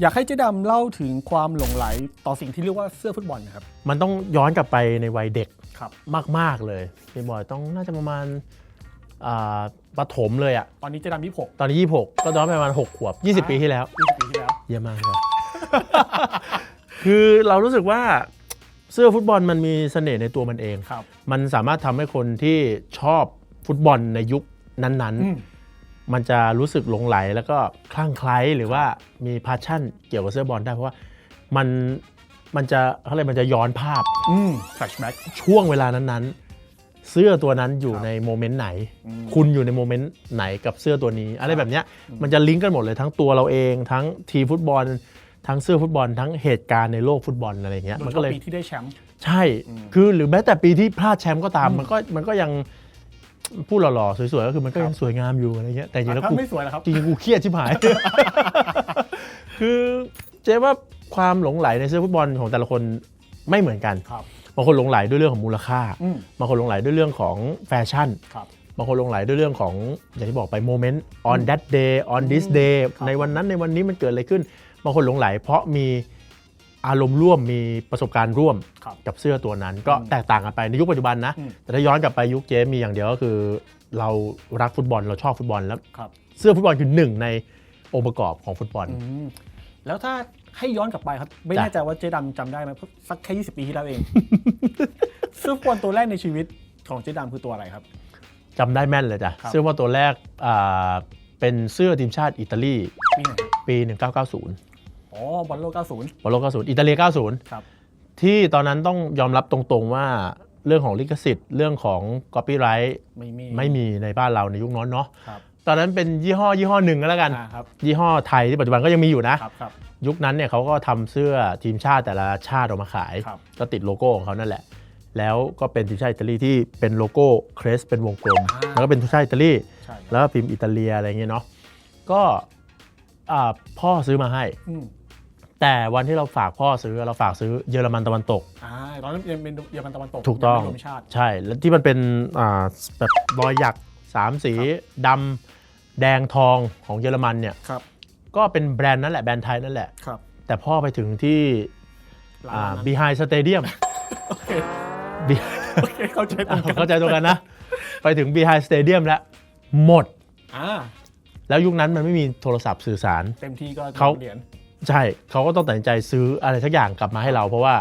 อยากให้เจ๊ดำเล่าถึงความหลงไหลต่อสิ่งที่เรียกว่าเสื้อฟุตบอลนะครับ มันต้องย้อนกลับไปในวัยเด็กครับ มาก ๆ เลยพี่บอยต้องน่าจะประมาณอ่าประถมเลยอะตอนนี้เจ๊ดำยี่หกตอนนี้ 26 ก็ย้อนไปประมาณ 6 ขวบ 20 ปีที่แล้ว ยี่สิบปีที่แล้ว เยี่ยมมากครับ คือเรารู้สึกว่าเสื้อฟุตบอลมันมีเสน่ห์ในตัวมันเอง ครับ มันสามารถทำให้คนที่ชอบฟุตบอลในยุคนั้นอืม ๆ มันจะรู้สึกหลงไหลแล้วก็คลั่งไคล้หรือว่ามีพาชั่นเกี่ยวกับเสื้อบอลได้เพราะว่ามันมันจะเขาเรียกมันจะย้อนภาพอืมแฟลชแบ็กช่วงเวลานั้นๆ เสื้อตัวนั้นอยู่ครับในโมเมนต์ไหนอืมคุณอยู่ในโมเมนต์ไหนกับเสื้อตัวนี้ อะไรแบบเนี้ยมันจะลิงก์กันหมดเลยทั้งตัวเราเอง ทั้งทีมฟุตบอล ทั้งเสื้อฟุตบอล ทั้งเหตุการณ์ในโลกฟุตบอลอะไรอย่างเงี้ยโดยมันเฉก็พาะเลยปีที่ได้แชมป์ใช่อืมคือหรือแม้แต่ปีที่พลาดแชมป์ก็ตามอืมมันก็มันก็ยัง พูดหล่อๆสวยๆก็คือมันก็ครับยังสวยงามอยู่อะไรเงี้ยแต่จริงๆแล้วถ้ากูไม่สวยแล้วครับจริงๆกูเครียดชิบหาย คือเจ๊ว่าความหลงไหลในเสื้อฟุตบอลของแต่ละคนไม่เหมือนกันครับบางคนหลงไหลด้วยเรื่องของมูลค่าอืมบางคนหลงไหลด้วยเรื่องของแฟชั่นครับบางคนหลงไหลด้วยเรื่องของอย่างที่บอกไปโมเมนต์ on that day on this day ครับในวันนั้นในวันนี้มันเกิดอะไรขึ้นบางคนหลงไหลเพราะมี อารมณ์ร่วมมีประสบการณ์ร่วมครับกับเสื้อตัวนั้น ก็อืมแตกต่างกันไปในยุคปัจจุบันนะอืมแต่ถ้าย้อนกลับไปยุคเจมีอย่างเดียวก็คือ เรารักฟุตบอลเราชอบฟุตบอลแล้วครับเสื้อฟุตบอลคือหนึ่งในองค์ประกอบของฟุตบอลอืมแล้วถ้าให้ย้อนกลับไปครับ ไม่จ้ะแน่ใจว่าเจ๊ดำจำได้ไหมเพราะสักแค่ 20 ปีที่แล้วเองเสื้อฟุตบอลตัวแรกในชีวิตของเจ๊ดำคือตัวอะไรครับจำได้แม่นเลยจ้ะครับเสื้อว่าตัวแรกอ่าเป็นเสื้อทีมชาติอิตาลีปีไหนครับปี1990 อ๋อบอลโลก 90 บอลโลก90 อิตาลี90 ครับ ที่ตอนนั้นต้องยอมรับตรงๆว่าเรื่องของลิขสิทธิ์ เรื่องของ copyright ไม่มีไม่มีในบ้านเราในยุคนั้นเนาะครับตอนนั้นเป็นยี่ห้อยี่ห้อหนึ่งก็แล้วกัน อ่าครับยี่ห้อไทยที่ปัจจุบันก็ยังมีอยู่นะ ครับครับ ยุคนั้นเนี่ยเขาก็ทำเสื้อทีมชาติแต่ละชาติออกมาขาย ครับ ก็ติดโลโก้ของเขานั่นแหละ แล้วก็เป็นทีมชาติอิตาลีที่เป็นโลโก้เครสเป็นวงกลมอ่าแล้วก็เป็นทีมชาติอิตาลี ใช่ครับแล้วก็พิมพ์อิตาเลียอะไรอย่างเงี้ยเนาะ ก็อ่าพ่อซื้อมาให้ อืม แต่วันที่เราฝากพ่อซื้อเราฝากซื้อเยอรมันตะวันตก อ่าตอนนั้นยังเป็นเยอรมันตะวันตกถูกต้อง ยังไม่รวมชาติ ใช่แล้วที่มันเป็นอ่าแบบรอยหยักสามสีดำแดงทองของเยอรมันเนี่ยครับ ก็เป็นแบรนด์นั่นแหละแบรนด์ไทยนั่นแหละ ครับแต่พ่อไปถึงที่ร้านอ่านั้น behind stadium โอเค Be- โอเค เข้าใจตรงกันเข้าใจตรงกันนะ ไปถึง behind stadium แล้ว หมด อ่า แล้วยุคนั้นมันไม่มีโทรศัพท์สื่อสาร เต็มที่ก็เขา เหรียญ ใช่เขาก็ต้องตัดสินใจซื้ออะไรสักอย่างกลับมาให้เรา เพราะว่า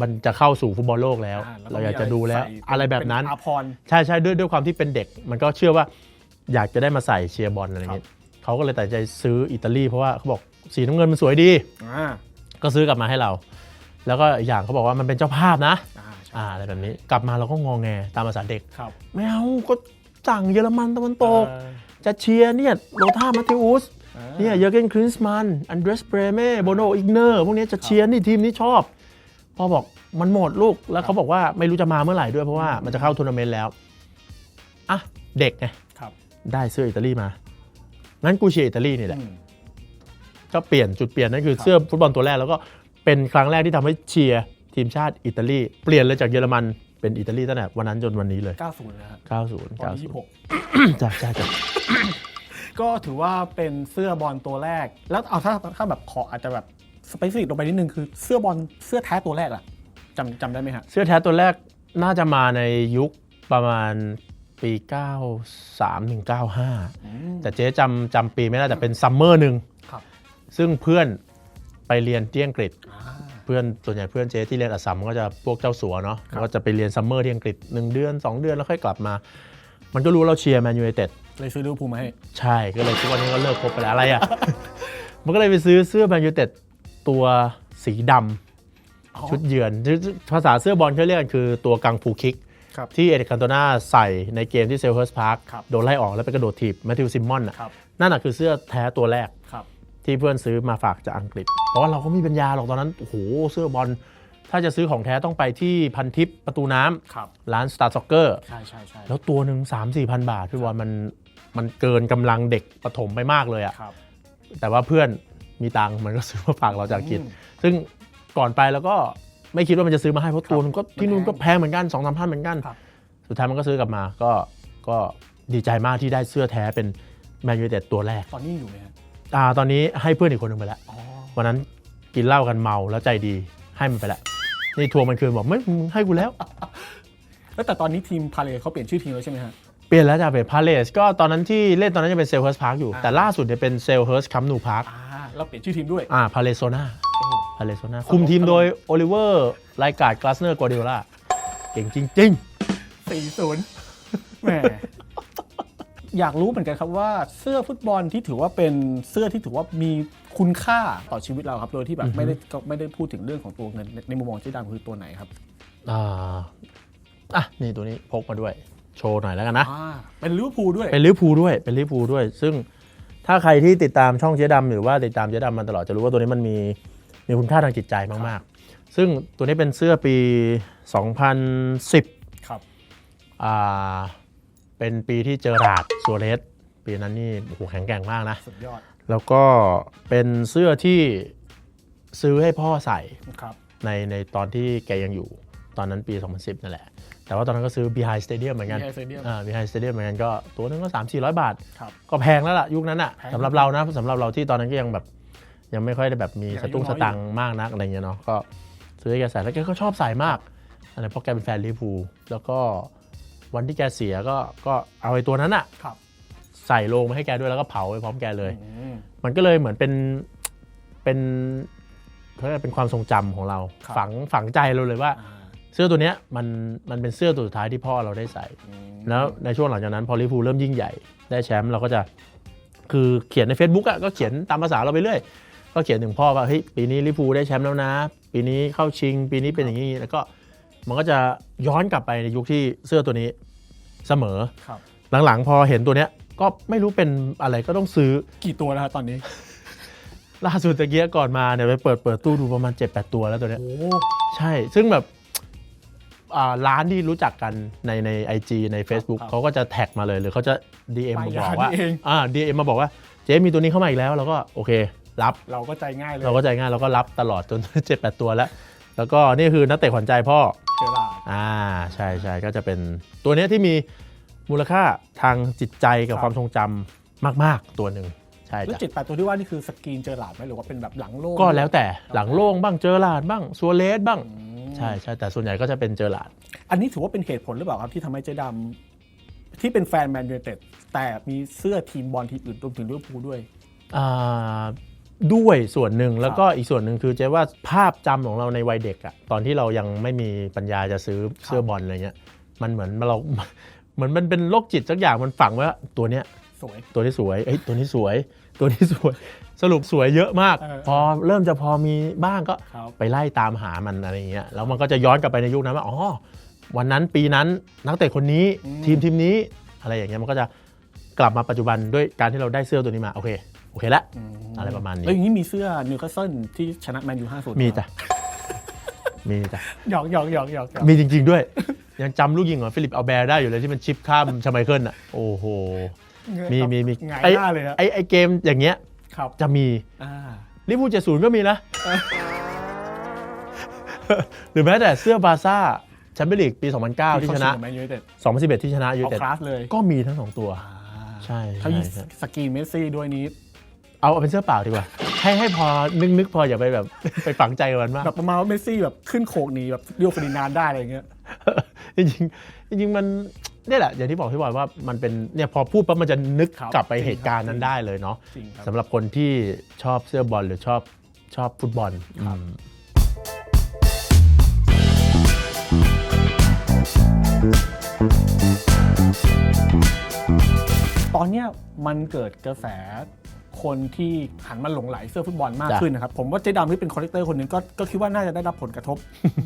มันจะเข้าสู่ฟุตบอลโลกแล้ว อ่แล้เราอยากจะดูแล้วใส่อะไรแบบนั้น เป็อาพรณ์ ใช่ใช่ด้วยด้วยความที่เป็นเด็ก มันก็เชื่อว่าอยากจะได้มาใส่เชียร์บอลอะไรเงี้ยเขาก็เลยตัดสินใจซื้ออิตาลีเพราะว่าเขาบอกสีน้ำเงินมันสวยดี อ่าก็ซื้อกลับมาให้เรา แล้วก็อีกอย่างเขาบอกว่ามันเป็นเจ้าภาพนะอ่าใช่อ่าอะไรแบบนี้ กลับมาเราก็งองแงตามภาษาเด็ก ครับไม่เอาก็สั่งเยอรมันตะวันตก เออจะเชียร์เนี่ยโรธามาเทอุสอ่า เนี่ยเยอร์เกนคริสมันอันเดรสเบรเม่โบโนอิกเนอร์พวกนี้จะเชียร์นี่ทีมนี้ชอบพ่อบอกมันหมดลูกแล้วเขาบอกว่าไม่รู้จะมาเมื่อไหร่ด้วยเพราะว่ามันจะเข้าทัวร์นาเมนต์แล้วอะเด็กไงครับได้เสื้ออิตาลีมางั้นกูเชียร์อิตาลีนี่แหละอืมก็เปลี่ยนจุดเปลี่ยนนั่นคือครับเสื้อฟุตบอลตัวแรกแล้วก็เป็นครั้งแรกที่ทำให้เชียร์ทีมชาติอิตาลีเปลี่ยนเลยจากเยอรมันเป็นอิตาลีตั้งแต่วันนั้นจนวันนี้เลย 90 นะครับ90ตอนนี้90จ้าจ้าจ้า26 ก็ถือว่าเป็นเสื้อบอลตัวแรก แล้วเอาถ้าถ้าแบบขออาจจะแบบสเปซิฟิกลงไปนิดนึงคือเสื้อบอลเสื้อแท้ตัวแรกอะจำจำได้ไหมฮะเสื้อแท้ตัวแรกน่าจะมาในยุคประมาณปี 93ถึง95 แต่เจ๊จำจำปีไม่ได้แต่เป็นซัมเมอร์หนึ่งครับซึ่งเพื่อนไปเรียนที่อังกฤษอ่าเพื่อนส่วนใหญ่เพื่อนเจ๊ที่เรียนอัสสัมก็จะพวกเจ้าสัวเนาะครับก็จะไปเรียนซัมเมอร์ที่อังกฤษ 1 เดือน 2 เดือนแล้วค่อยกลับมา มันก็รู้เราเชียร์แมนยูไนเต็ด เลยซื้อลิเวอร์พูลมาให้ ใช่ก็เลยทุกวันนี้ก็เลิกคบไปแล้วอะไรอะ มันก็เลยไปซื้อเสื้อแมนยูไนเต็ดตัวสีดำอ๋อ ชุดเยือนภาษาเสื้อบอลเขาเรียกกันคือตัวกังฟูคิก ครับที่เอริกคันโตนาใส่ในเกมที่เซลเฮิร์สพาร์คครับ โดนไล่ออกแล้วไปกระโดดถีบแมทธิวซิมมอนอะครับนั่นน่ะคือเสื้อแท้ตัวแรก ครับ ที่เพื่อนซื้อมาฝากจากอังกฤษ เพราะว่าเราก็ไม่มีปัญญาหรอกตอนนั้น โอ้โห เสื้อบอล ถ้าจะซื้อของแท้ต้องไปที่พันทิปประตูน้ำครับ ร้าน Star Soccer ใช่ใช่ใช่แล้วตัวหนึ่ง3 4พันบาท พี่บอลมัน มันเกินกำลังเด็กประถมไปมากเลยอะครับแต่ว่าเพื่อนมีตังค์มันก็ซื้อมาฝากเราจากอังกฤษอืมซึ่งก่อนไปแล้วก็ไม่คิดว่ามันจะซื้อมาให้เพราะตัวนึงก็ที่นู่นก็แพงเหมือนกัน2องสามพันเหมือนกันครับสุดท้ายมันก็ซื้อกลับมาก็ก็ดีใจมากที่ได้เสื้อแท้เป็นแมนยูเต็ดตัวแรก ตอนนี้ยังอยู่ไหมฮะอ่าตอนนี้ให้เพื่อนอีกคนหนึ่งไปแล้วอ๋อวันนั้นกินเหล้ากันเมาแล้วใจดีให้มันไปแล้วนี่ทวงมันคืนบอกไม่มึงให้กูแล้วแล้วแต่ตอนนี้ทีมพาเลเขาเปลี่ยนชื่อทีมแล้วใช่ไหมฮะ เปลี่ยนแล้วจะเป็นพาเลสก็ตอนนั้นที่เล่นตอนนั้นจะเป็นเซลเฮิร์สพาร์คอยู่อ่าแต่ล่าสุดเนี่ยเป็นเซลเฮิร์สคัมนูพาร์คอ่าแล้วเปลี่ยนชื่อทีมด้วย อ่าพาเลโซนาพาเลโซนาคุมทีมโดยโอลิเวอร์ไลการ์ดกลาสเนอร์กัวเดโอลาเก่งจริงสี่ศูนย์แหม อยากรู้เหมือนกันครับว่าเสื้อฟุตบอลที่ถือว่าเป็นเสื้อที่ถือว่ามีคุณค่าต่อชีวิตเราครับ โดยที่แบบไม่ได้ก็ไม่ได้พูดถึงเรื่องของตัวเงินในในมุมมองเจ๊ดำคือตัวไหนครับ ๆอ่าอะนี่ตัวนี้พกมาด้วย โชว์หน่อยแล้วกันนะ อ่าเป็นลิเวอร์พูลด้วย เป็นลิเวอร์พูลด้วย เป็นลิเวอร์พูลด้วย ซึ่งถ้าใครที่ติดตามช่องเจ๊ดำหรือว่าติดตามเจ๊ดำมาตลอดจะรู้ว่าตัวนี้มันมีมีคุณค่าทางจิตใจมากๆ ซึ่งตัวนี้เป็นเสื้อปี 2010ครับ อ่าเป็นปีที่เจอราร์ดซัวเรสปีนั้นนี่โอ้โหแข็งแกร่งมากนะ สุดยอดแล้วก็เป็นเสื้อที่ซื้อให้พ่อใส่ ครับ ในในตอนที่แกยังอยู่ตอนนั้นปี 2010 นั่นแหละ แต่ว่าตอนนั้นก็ซื้อ Behind Stadium เหมือนกัน Behind Stadium อ่า Behind Stadium เหมือนกันก็ตัวหนึงก็3 4 0 0บาท ครับก็แพงแล้วล่ะยุคนั้นอะแพงสำหรับเรานะสำหรับเราที่ตอนนั้นก็ยังแบบ ยังไม่ค่อยได้แบบมียังสอายุตุ้งน้สอยอยู่ ตังค์มากนักอะไรเงี้ยเนาะก็ซื้อให้แกใส่แล้วแกก็ชอบใส่มากอะไรเพราะแกเป็นแฟนลิเวอร์พูลแล้วก็วันที่แกเสียก็ก็เอาไอ้ตัวนั้นอะครับใส่ลงมาให้แกด้วยแล้วก็เผาไปพร้อมแกเลย อืมมันก็เลยเหมือนเป็นเป็นเขาเรียกว่าเป็นความทรงจำของเรา ครับฝังฝังใจเราเลยว่า อ่า เสื้อตัวเนี้ยมันมันเป็นเสื้อตัวสุดท้ายที่พ่อเราได้ใส่อืมแล้วในช่วงหลังจากนั้นพอลิเวอร์พูลเริ่มยิ่งใหญ่ได้แชมป์เราก็จะคือเขียนใน Facebook อะก็เขียนตามภาษาเราไปเรื่อยก็เขียนถึงพ่อว่าเฮ้ยปีนี้ลิเวอร์พูลได้แชมป์แล้วนะ ปีนี้เข้าชิง ปีนี้เป็นอย่างนี้แล้วก็มันก็จะย้อนกลับไปในยุคที่เสื้อตัวนี้เสมอครับหลังๆ พอเห็นตัวเนี้ยก็ไม่รู้เป็นอะไรก็ต้องซื้อกี่ตัวแล้วครับตอนนี้ ล่าสุดตะเกียก่อนมาเนี่ยไปเปิดเปิดตู้ดูประมาณ7-8ตัวแล้วตัวเนี้ย โอ้ ใช่ ซึ่งแบบอ่า ร้านที่รู้จักกันในใน IG ใน Facebook ครับเขาก็จะแท็กมาเลยหรือเขาจะ DM ไปมาบอกร้านว่านี้เองอ่า DM มาบอกว่าเจ๊มีตัวนี้เข้ามาอีกแล้วเราก็โอเครับเราก็ใจง่ายเลย เราก็ใจง่ายเราก็รับตลอดจน7-8ตัวแล้ว แล้วก็นี่คือนักเตะขวัญใจพ่อเจอราร์ดอ่าใช่ใช่ก็จะเป็นตัวเนี้ยที่มีมูลค่าทางจิตใจกับครับความทรงจำมาก ๆตัวหนึ่งใช่แล้วจ้ะเจ็ดแปดตัวที่ว่านี่คือสกรีนเจอราร์ดไหมหรือว่าเป็นแบบหลังโล่งก็แล้วแต่หลังโล่งบ้างเจอลาดบ้างซัวเลสบ้างอืม ใช่ใช่แต่ส่วนใหญ่ก็จะเป็นเจอลาด อันนี้ถือว่าเป็นเหตุผลหรือเปล่าครับที่ทำให้เจ๊ดำที่เป็นแฟนแมนยูไนเต็ดแต่มีเสื้อทีมบอลทีมอื่นรวมถึงลิเวอร์พูลด้วย อ่าด้วยส่วนหนึ่งแล้วก็อีกส่วนหนึ่งคือเจ๊ว่าภาพจำของเราในวัยเด็กอะตอนที่เรายังไม่มีปัญญาจะซื้อเสื้อบอลอะไรเงี้ยมันเหมือนเรา เหมือนมันเป็นโรคจิตสักอย่างมันฝังไว้ว่าตัวเนี้ย สวย ตัวนี้สวยเอ้ยตัวนี้สวย ตัวนี้สวย สรุปสวยเยอะมาก เออพอเริ่มจะพอมีบ้างก็ครับ ไปไล่ตามหามันอะไรเงี้ย แล้วมันก็จะย้อนกลับไปในยุคนั้นว่า อ๋อ วันนั้นปีนั้นนักเตะคนนี้อืมทีมทีมนี้อะไรอย่างเงี้ย มันก็จะกลับมาปัจจุบันด้วยการที่เราได้เสื้อตัวนี้มา โอเค โอเคแล้วอะไรประมาณนี้ แล้วอย่างนี้มีเสื้อนิวคาสเซิลที่ชนะแมนยูห้าศูนย์มีจ้ะ มีจ้ะ หยอกหยอกหยอกหยอกหยอกมีจริง ๆ ด้วย ยังจำลูกยิงของฟิลิปอัลแบร์ได้อยู่เลยที่มันชิปข้ามชาไมเคิลอะ โอ้โห มีมีมีหงายไอ้หน้าเลยครับไอ้ไอ้เกมอย่างเงี้ยครับจะมีอ่าลิเวอร์พูลเจ็ดศูนย์ก็มีนะ หรือแม้แต่เสื้อบาร์ซ่าแชมเปี้ยนลีกปี 2009 ที่ชนะแมนยูไนเต็ด2011 ที่ชนะยูเอาเต็ดคลาสเลยก็มีทั้งสองตัว ใช่เขายิงใช่สกรีนเมสซี่ด้วยนี้เอาเอาเป็นเสื้อเปล่าดีกว่า ให้ให้พอนึกนึกพออย่าไปแบบไปฝังใจกับมันมาก แบบประมาณว่าเมสซี่แบบขึ้นโขกหนีแบบเรียวฟรินานได้อะไรอย่างเงี้ย จริงๆจริงๆมันเนี่ยแหละอย่างที่บอกพี่บอยว่ามันเป็นเนี่ยพอพูดปั๊บมันจะนึกครับกลับไปจริงเหตุการณ์ครับนั้นได้เลยเนาะจริงครับ สำหรับคนที่ชอบเสื้อบอลหรือชอบชอบฟุตบอลครับอืมตอนเนี้ยมันเกิดกระแสคนที่หันมาหลงไหลเสื้อฟุตบอลมากจ้ะขึ้นนะครับ ผมว่าเจ๊ดำที่เป็นคอลเลกเตอร์คนหนึ่งก็ก็คิดว่าน่าจะได้รับผลกระทบ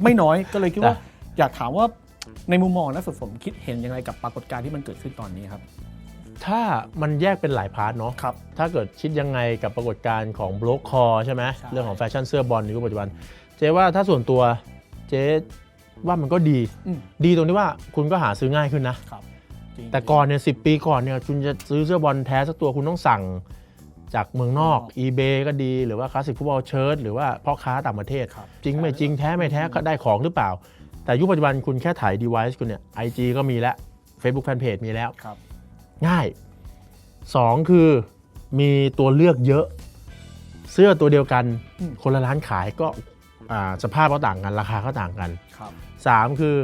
ไม่น้อยก็เลยคิดว่าจ้ะอยากถามว่า ในมุมมองนักสะสมคิดเห็นยังไงกับปรากฏการณ์ที่มันเกิดขึ้นตอนนี้ครับ ถ้ามันแยกเป็นหลายพาร์ทเนาะครับ ถ้าเกิดคิดยังไงกับปรากฏการณ์ของบล็อกคอใช่ไหมใช่ เรื่องของแฟชั่นเสื้อบอลในยุคปัจจุบัน เจ๊ว่าถ้าส่วนตัวเจ๊ว่ามันก็ดี อืมดีตรงที่ว่าคุณก็หาซื้อง่ายขึ้นนะ ครับจริง แต่ก่อนเนี่ยสิปีก่อนเนี่ยคุณจะซื้อเสื้อบอลแท้สักตัวคุณต้องสั่งจากเมืองนอก eBay ก็ดีหรือว่าคลาสสิกฟุตบอลเชิร์ตหรือว่าพ่อค้าต่างประเทศ ครับ จริงไม่จริงแท้ไม่แท้ก็ได้ของหรือเปล่า แต่ยุคปัจจุบันคุณแค่ถ่าย device คุณเนี่ย IG ก็มีแล้ว Facebook Fanpage มีแล้ว ครับ ง่าย 2 คือมีตัวเลือกเยอะ เสื้อตัวเดียวกันอืม คนละร้านขายก็อ่าสภาพก็ต่างกัน ราคาก็ต่างกัน ครับ 3 คือ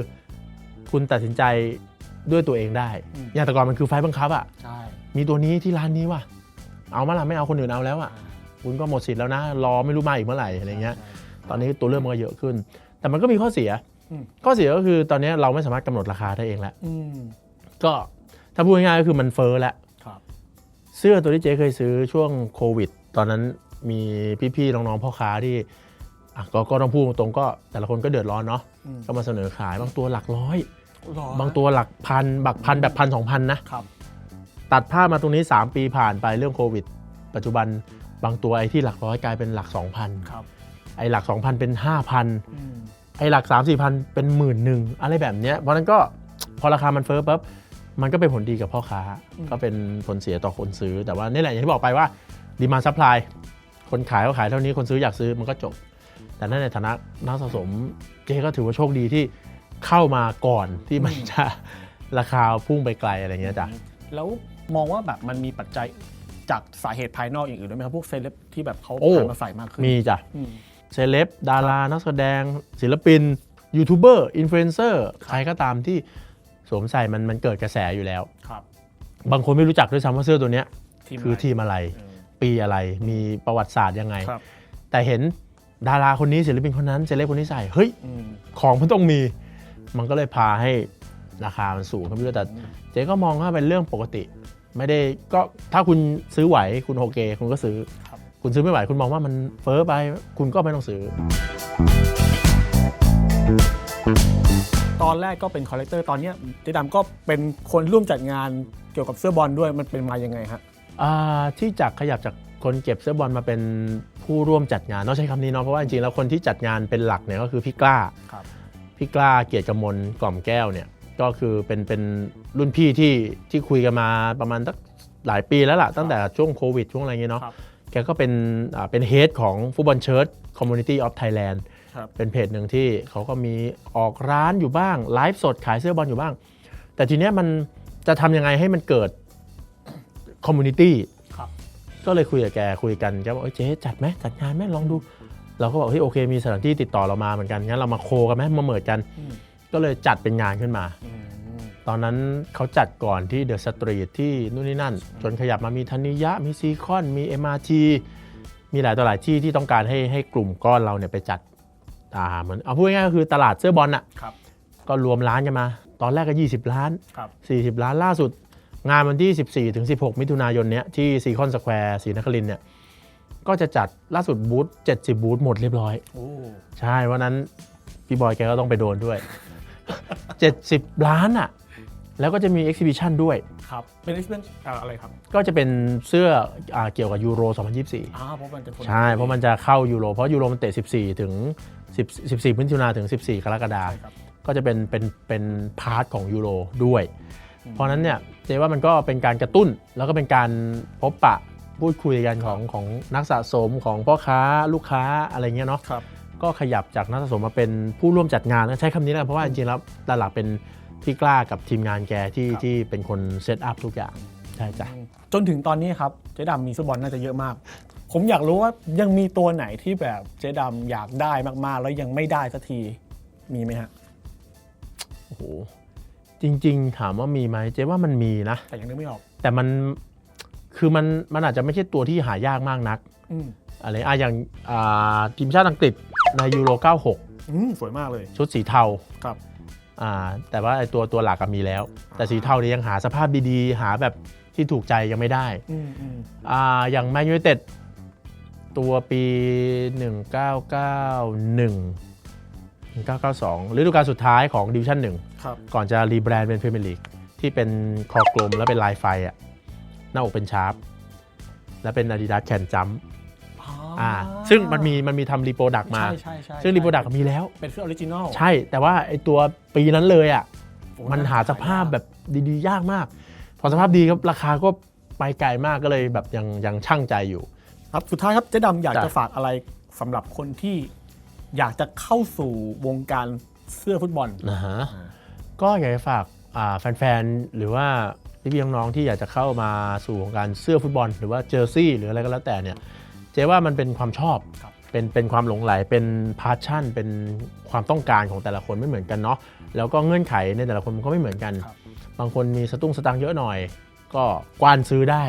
คุณตัดสินใจด้วยตัวเองได้อืม อย่างแต่ก่อนมันคือไฟล์บังคับอะใช่มีตัวนี้ที่ร้านนี้ว่ะ เอามาละไม่เอาคนอื่นเอาแล้วอะคุณก็หมดสิทธิ์แล้วนะ รอไม่รู้มาอีกเมื่อไหร่อะไรเงี้ย ตอนนี้ตัวเลือกมันก็เยอะขึ้น แต่มันก็มีข้อเสียอืม ข้อเสียก็คือตอนนี้เราไม่สามารถกำหนดราคาได้เองแล้วอืมก็ถ้าพูดง่ายๆก็คือมันเฟ้อแล้วครับเสื้อตัวที่เจ๊เคยซื้อช่วงโควิด ตอนนั้นมีพี่ๆน้องๆพ่อค้าที่อะก็ก็ต้องพูดตรงๆก็แต่ละคนก็เดือดร้อนเนาะอืมก็มาเสนอขายบางตัวหลักร้อยหรอบางตัวหลักพันบักพันแบบพันสองพันนะครับตัดภาพมาตรงนี้ 3 ปีผ่านไปเรื่องโควิด ปัจจุบันบางตัวไอ้ที่หลักร้อยกลายเป็นหลัก 2,000ครับไอ้หลัก 2,000 เป็น 5,000อืม ไอ้หลัก 3 4พันเป็นหมื่นหนึ่งอะไรแบบเนี้ยเพราะฉะนั้นก็พอราคามันเฟ้อปั๊บมันก็เป็นผลดีกับพ่อค้า ก็เป็นผลเสียต่อคนซื้อ แต่ว่านี่แหละอย่างที่บอกไปว่าดีมาซัพพลายคนขายก็ขายเท่านี้คนซื้ออยากซื้อมันก็จบ แต่นั่นในฐานะนักสะสมเจ๊ก็ถือว่าโชคดีที่เข้ามาก่อนที่มันจะราคาพุ่งไปไกลอะไรเงี้ยจ้ะแล้วมองว่าแบบมันมีปัจจัยจากสาเหตุภายนอกอย่างอื่นด้วยไหมครับพวกเซเลบที่แบบเขาโอ้หันมาใส่มากขึ้นมีจ้ะอืม เซเลบดารานักแสดง ศิลปินยูทูบเบอร์อินฟลูเอนเซอร์ใครก็ตามที่สวมใส่มันมันเกิดกระแสอยู่แล้ว ครับ บางคนไม่รู้จักด้วยซ้ำว่าเสื้อตัวเนี้ยทีมคือไหน ทีมอะไรเออปีอะไรมีประวัติศาสตร์ยังไง ครับ แต่เห็นดาราคนนี้ศิลปินคนนั้นเซเลบคนนี้ใส่เฮ้ย อืม ของมันต้องมี มันก็เลยพาให้ราคามันสูงขึ้นไปเรื่อยแต่เจ๊ก็มองว่าเป็นเรื่องปกติ ไม่ได้ก็ถ้าคุณซื้อไหวคุณโอเค คุณก็ซื้อ ครับคุณซื้อไม่ไหวคุณมองว่ามันเฟ้อไป คุณก็ไม่ต้องซื้อ ตอนแรกก็เป็นคอลเลกเตอร์ตอนเนี้ยเจ๊ดำก็เป็นคนร่วมจัดงานเกี่ยวกับเสื้อบอลด้วยมันเป็นมายังไงฮะ อ่าที่จากขยับจากคนเก็บเสื้อบอลมาเป็นผู้ร่วมจัดงานต้องใช้คำนี้เนาะเพราะว่าจริงๆแล้วคนที่จัดงานเป็นหลักเนี่ยก็คือพี่กล้าครับ พี่กล้าเกียรติกมลกล่อมแก้วเนี่ยก็คือเป็นเป็นรุ่นพี่ที่ที่คุยกันมาประมาณสักหลายปีแล้วล่ะตั้งแต่ช่วงโควิดช่วงอะไรเงี้ยเนาะครับ แกก็เป็นอ่าเป็นเฮดของฟุตบอลเชิร์ตคอมมูนิตี้ออฟไทยแลนด์ครับเป็นเพจหนึ่งที่เขาก็มีออกร้านอยู่บ้างไลฟ์สดขายเสื้อบอลอยู่บ้าง แต่ทีเนี้ยมันจะทำยังไงให้มันเกิดคอมมูนิตี้ครับก็เลยคุยกับแกคุยกันแกบอกเอ้ยเจ๊จัดไหมจัดงานไหมลองดู เราก็บอกเฮ้ยโอเคมีสถานที่ติดต่อเรามาเหมือนกันงั้นเรามาโคกันไหมมาเมิดกันอืมก็เลยจัดเป็นงานขึ้นมาอืม ตอนนั้นเขาจัดก่อนที่เดอะสตรีทที่นู่นนี่นั่น จนขยับมามีธนิยะ มีซีคอน มี MRT มีหลายต่อหลายที่ที่ต้องการให้ให้กลุ่มก้อนเราเนี่ยไปจัดอ่าเหมือนเอาพูดง่ายๆก็คือตลาดเสื้อบอลน่ะครับ ก็รวมร้านกันมา ตอนแรกก็ 20 ล้าน ครับ 40 ล้านล่าสุด งานวันที่ 14ถึง16 มิถุนายนเนี้ยที่ซีคอนสแควร์ศรีนครินทร์เนี่ยก็จะจัดล่าสุดบูธ70 บูธหมดเรียบร้อย โอ้ ใช่วันนั้นพี่บอยแกก็ต้องไปโดนด้วย 70 ล้านอะ แล้วก็จะมี e อ h i b i t i o n ด้วย ครับ เป็นเรื่องอะไรครับก็จะเป็นเสื้ออาเกี่ยวกับยูโร 2024 อ่าเพราะมันจะทนใช่ เพราะมันจะเข้ายูโร เพราะยูโรมันเตะ 14 ถึง 10 14มิถุนาถึง 14 กรกฎาคใช่ม ครับ ก็จะเป็นเป็นเป็นพาร์ทของยูโรด้วยอืมเพราะฉะนั้นเนี่ยเจว่ามันก็เป็นการกระตุ้นแล้วก็เป็นการพบปะพูดคุยกันของของนักสะสมของพ่อค้าลูกค้าอะไรเงี้ยเนาะครับ ก็ขยับจากนักสะสมมาเป็นผู้ร่วมจัดงานใช้คำนี้นะเพราะว่าจริงๆแล้วด้านหลักเป็น พี่กล้ากับทีมงานแกที่ครับที่เป็นคนเซตอัพทุกอย่างใช่จ้ะจนถึงตอนนี้ครับเจ๊ดำมีเสื้อบอลน่าจะเยอะมาก ผมอยากรู้ว่ายังมีตัวไหนที่แบบเจ๊ดำอยากได้มากๆ แล้วยังไม่ได้สักทีมีไหมฮะโอ้โหจริง ๆ ถามว่ามีไหมเจ๊ว่ามันมีนะแต่ยังนึกไม่ออก แต่มันคือมันมันอาจจะไม่ใช่ตัวที่หายากมากนักอืมอะไรอะอย่างอ่าทีมชาติอังกฤษในยูโร 96อืมสวยมากเลย ชุดสีเทาครับ อ่าแต่ว่าไอ้ตัวตัวหลักก็มีแล้ว แต่สีเทาเนี่ยยังหาสภาพดีๆ หาแบบที่ถูกใจยังไม่ได้อืมอืมอ่าอย่างแมนยูไนเต็ดตัวปี 1991 1992ฤดูกาลสุดท้ายของดิวิชั่นครับ1ก่อนจะรีแบรนด์เป็นพรีเมียร์ลีกที่เป็นคอกลมแล้วเป็นลายไฟอะหน้าอกเป็นชาร์ปและเป็น Adidas แขนจัมป์ อ่าซึ่งมันมีมันมีทำรีโปรดักมา ใช่ใช่ใช่ซึ่งรีโปรดักมีแล้ว เป็นเสื้อออริจินอลใช่ แต่ว่าไอตัวปีนั้นเลยอะโอ้มันหาสภาพแบบดีๆ ยากมาก พอสภาพดีครับราคาก็ไปไกลมากก็เลยแบบยังยังช่างใจอยู่ ครับสุดท้ายครับเจ๊ดำอยากจ้ะจะฝากอะไรสำหรับคนที่อยากจะเข้าสู่วงการเสื้อฟุตบอลนะฮะอ่าก็อยากจะฝากอ่าแฟนๆ หรือว่าพี่ๆน้องๆที่อยากจะเข้ามาสู่วงการเสื้อฟุตบอล หรือว่าเจอร์ซี่ หรืออะไรก็แล้วแต่เนี่ย เจเจ๊ว่ามันเป็นความชอบครับเป็นเป็นความหลงไหลเป็นพาชั่น เป็นความต้องการของแต่ละคนไม่เหมือนกันเนาะแล้วก็เงื่อนไขในแต่ละคนมันก็ไม่เหมือนกันครับบางคนมีสตุ้งสตังค์เยอะหน่อย ก็กว้านซื้อได้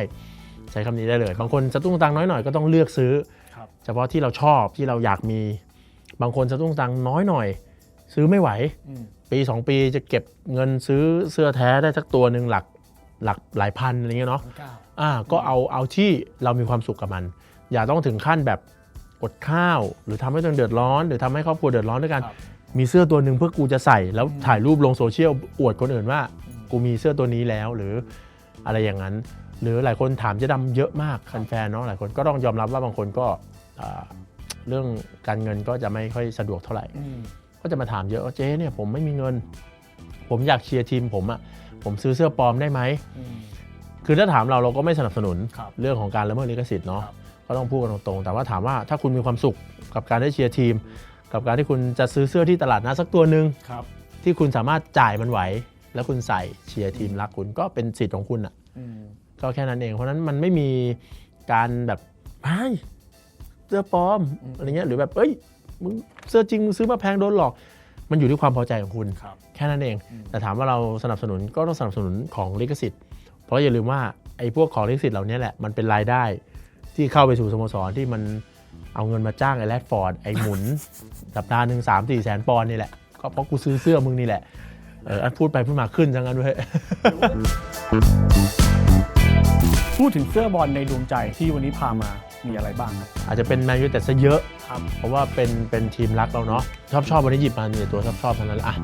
ใช้คำนี้ได้เลย บางคนสตุ้งสตังค์น้อยหน่อยก็ต้องเลือกซื้อครับเฉพาะที่เราชอบที่เราอยากมี บางคนสตุ้งสตังค์น้อยหน่อย ซื้อไม่ไหวอืมปี 2 ปีจะเก็บเงินซื้อเสื้อแท้ได้สักตัวหนึ่งหลักหลักหลายพันอะไรเงี้ยเนาะพันเก้าอ่าก็เอาเอาที่เรามีความสุขกับมัน อย่าต้องถึงขั้นแบบอดข้าว หรือทำให้ตัวเองเดือดร้อน หรือทำให้ครอบครัวเดือดร้อนด้วยกันครับมีเสื้อตัวหนึ่งเพื่อกูจะใส่ แล้วอืมถ่ายรูปลงโซเชียลอวดคนอื่นว่าอืมกูมีเสื้อตัวนี้แล้วหรืออะไรอย่างนั้น หรือหลายคนถามเจ๊ดำเยอะมากแฟนๆเนาะหลายคนก็ต้องยอมรับว่าบางคนก็อ่าเรื่องการเงินก็จะไม่ค่อยสะดวกเท่าไหร่อืมก็จะมาถามเยอะว่าเจ๊เนี่ยผมไม่มีเงิน ผมอยากเชียร์ทีมผมอะ่ะผมซื้อเสื้อปลอมได้ไหมอืมคือถ้าถามเราเราก็ไม่สนับสนุนครับเรื่องของการละเมิดลิขสิทธิ์เนาะครับ ก็ต้องพูดกันตรงๆ แต่ว่าถามว่าถ้าคุณมีความสุขกับการได้เชียร์ทีม กับการที่คุณจะซื้อเสื้อที่ตลาดนัดสักตัวหนึ่งครับ ที่คุณสามารถจ่ายมันไหว แล้วคุณใส่เชียร์ทีมรักคุณก็เป็นสิทธิ์ของคุณอะอืมก็แค่นั้นเอง เพราะฉะนั้นมันไม่มีการแบบไอ้ยเสื้อปลอมอะไรเงี้ยหรือแบบเอ้ยมึงเสื้อจริงมึงซื้อมาแพงโดนหลอก มันอยู่ที่ความพอใจของคุณครับแค่นั้นเองอืมแต่ถามว่าเราสนับสนุนก็ต้องสนับสนุนของลิขสิทธิ์ เพราะอย่าลืมว่าไอ้พวกของลิขสิทธิ์เหล่านี้แหละมันเป็นรายได้ ที่เข้าไปสู่สโมสรที่มันเอาเงินมาจ้างไอ้แรดฟอร์ดไอ้หมุน สัปดาห์หนึ่งสามสี่แสนปอนด์นี่แหละ ก็เพราะกูซื้อเสื้อมึงนี่แหละ เออพูดไปพูดมาขึ้นจังกันด้วย พูดถึงเสื้อบอลในดวงใจที่วันนี้พามามีอะไรบ้างอาจจะเป็นแมนยูแต่ซะเยอะครับ เพราะว่าเป็นเป็นทีมรักเราเนาะชอบชอบวันนี้หยิบมามีตัวชอบชอบทั้งนั้นแหละอะ